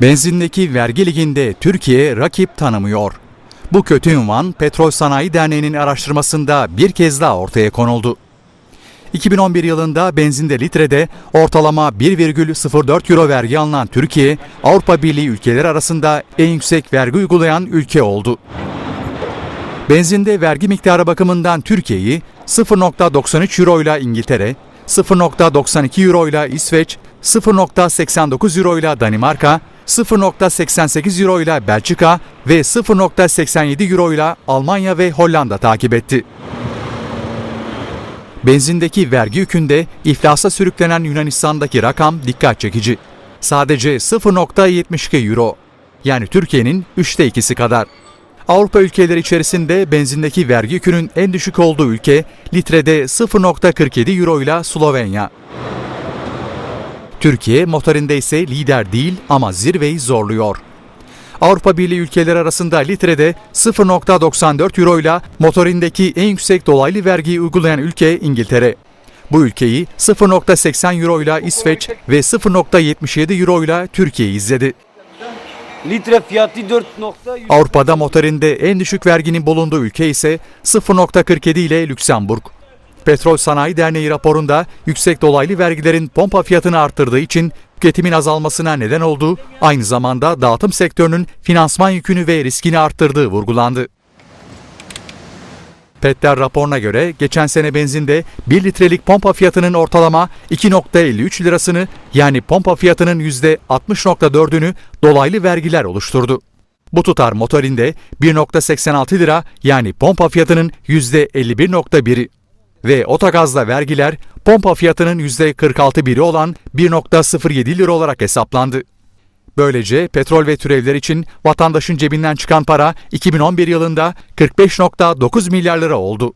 Benzindeki vergi liginde Türkiye rakip tanımıyor. Bu kötü ünvan Petrol Sanayi Derneği'nin araştırmasında bir kez daha ortaya konuldu. 2011 yılında benzinde litrede ortalama 1,04 euro vergi alınan Türkiye, Avrupa Birliği ülkeleri arasında en yüksek vergi uygulayan ülke oldu. Benzinde vergi miktarı bakımından Türkiye'yi 0.93 euro ile İngiltere, 0.92 euro ile İsveç, 0.89 euro ile Danimarka, 0.88 euro ile Belçika ve 0.87 euro ile Almanya ve Hollanda takip etti. Benzindeki vergi yükünde iflasa sürüklenen Yunanistan'daki rakam dikkat çekici. Sadece 0.72 euro. Yani Türkiye'nin üçte ikisi kadar. Avrupa ülkeleri içerisinde benzindeki vergi yükünün en düşük olduğu ülke litrede 0.47 euro ile Slovenya. Türkiye motorinde ise lider değil ama zirveyi zorluyor. Avrupa Birliği ülkeleri arasında litrede 0.94 euro ile motorindeki en yüksek dolaylı vergiyi uygulayan ülke İngiltere. Bu ülkeyi 0.80 euro ile İsveç ve 0.77 euro ile Türkiye izledi. Litre fiyatı 4 nokta. Avrupa'da motorinde en düşük verginin bulunduğu ülke ise 0.47 ile Lüksemburg. Petrol Sanayi Derneği raporunda yüksek dolaylı vergilerin pompa fiyatını arttırdığı için tüketimin azalmasına neden olduğu, aynı zamanda dağıtım sektörünün finansman yükünü ve riskini arttırdığı vurgulandı. Petler raporuna göre geçen sene benzinde 1 litrelik pompa fiyatının ortalama 2.53 lirasını yani pompa fiyatının %60.4'ünü dolaylı vergiler oluşturdu. Bu tutar motorinde 1.86 lira yani pompa fiyatının %51.1'i ve otogazda vergiler pompa fiyatının %46 biri olan 1.07 lira olarak hesaplandı. Böylece petrol ve türevler için vatandaşın cebinden çıkan para 2011 yılında 45.9 milyar lira oldu.